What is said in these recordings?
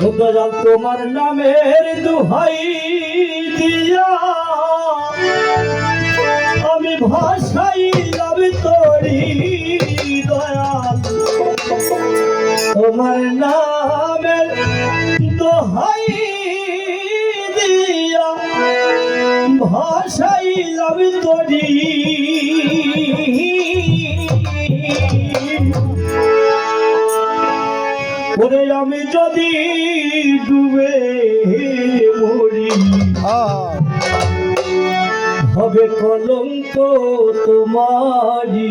দয়াল তোমার নামের দুহাই দিয়া আমি ভাষাই যাবি তোরি দয়াল। তোমার নামের দোহাই দিয়া ভাষাই যাবি তোরি ওরে আমি যদি ডুবে মরি। হবে কলঙ্ক তোমারি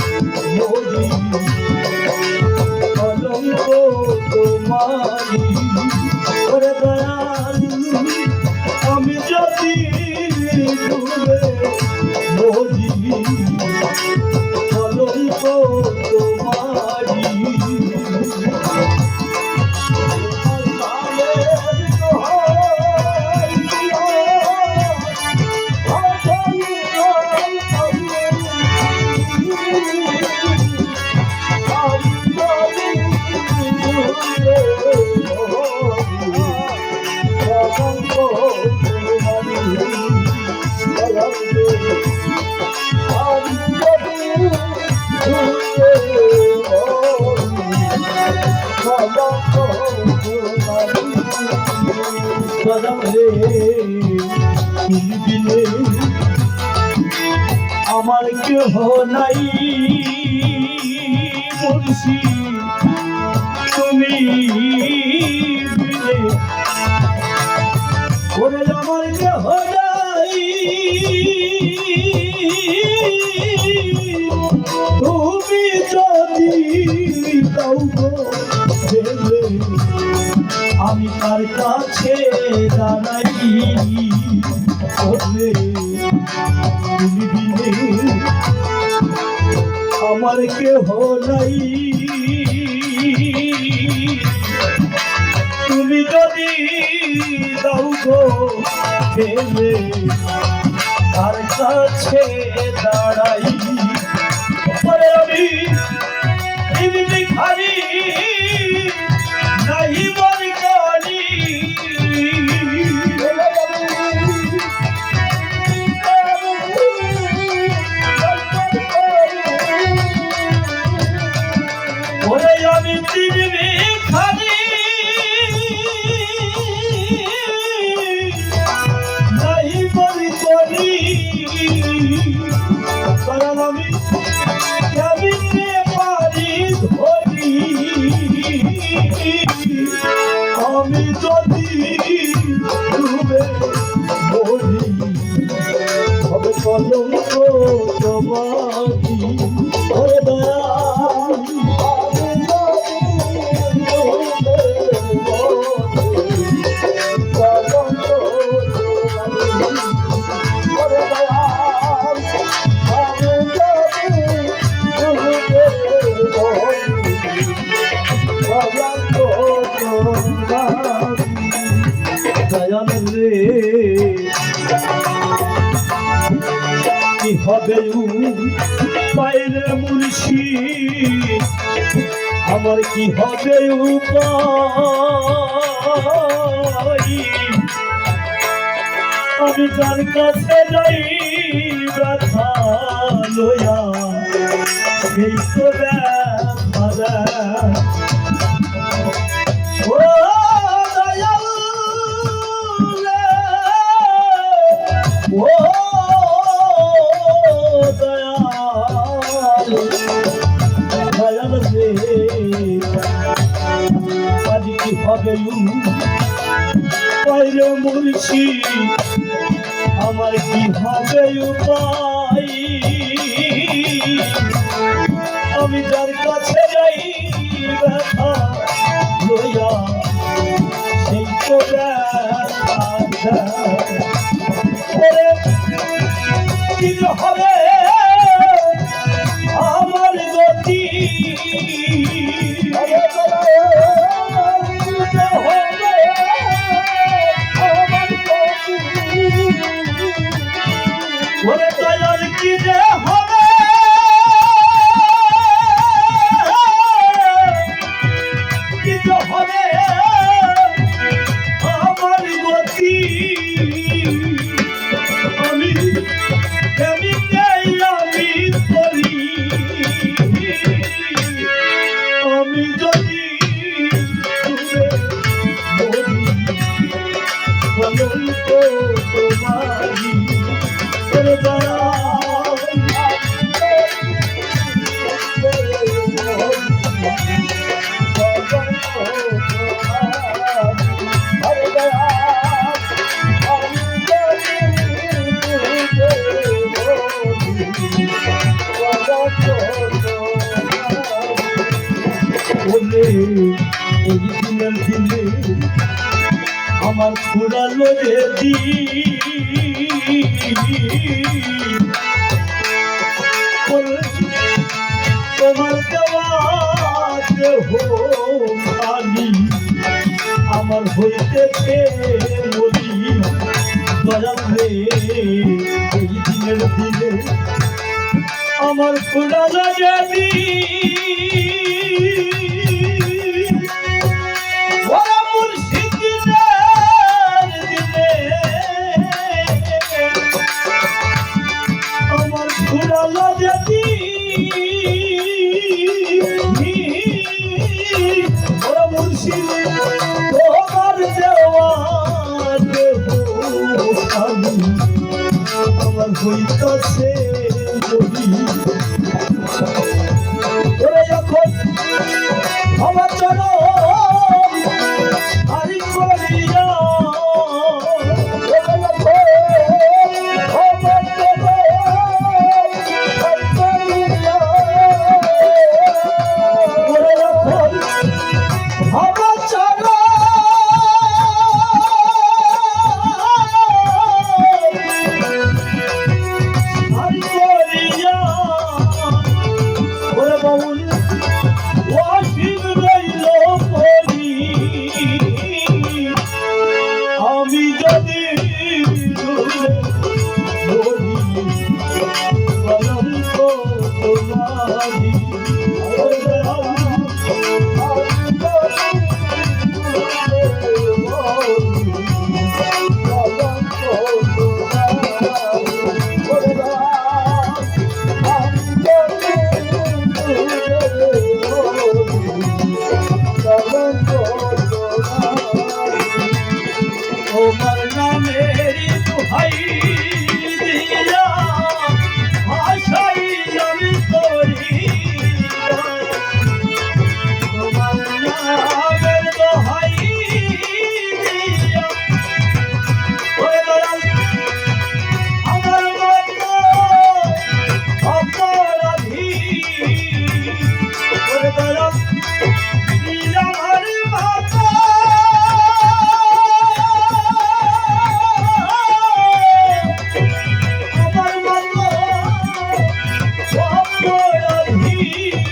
আমার কেহ নাই মুর্শি তুমি ওরে আমার কেহ তুমি যদি আমি তার কাছে আমার কেহ নাই। যদি দাও গো ফেলে তার কাছে দাঁড়াই। পরে আমি হবে পাইলে মুর্শি আমার কি হবে আমি যার কাছে যাই ব্যথা লয়া তো ব্যথা হবে পাইলে মুর্শি আমার কি হবে উপায়? আমি যার কাছে যাই দিয়া দিলে, আমার ফুরালো রে দি তোমার দেওয়াতে হো খালি আমার হইতে পে রে, এই দিনের দিনে আমার ফুরালো যদি হইত সে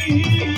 Sim.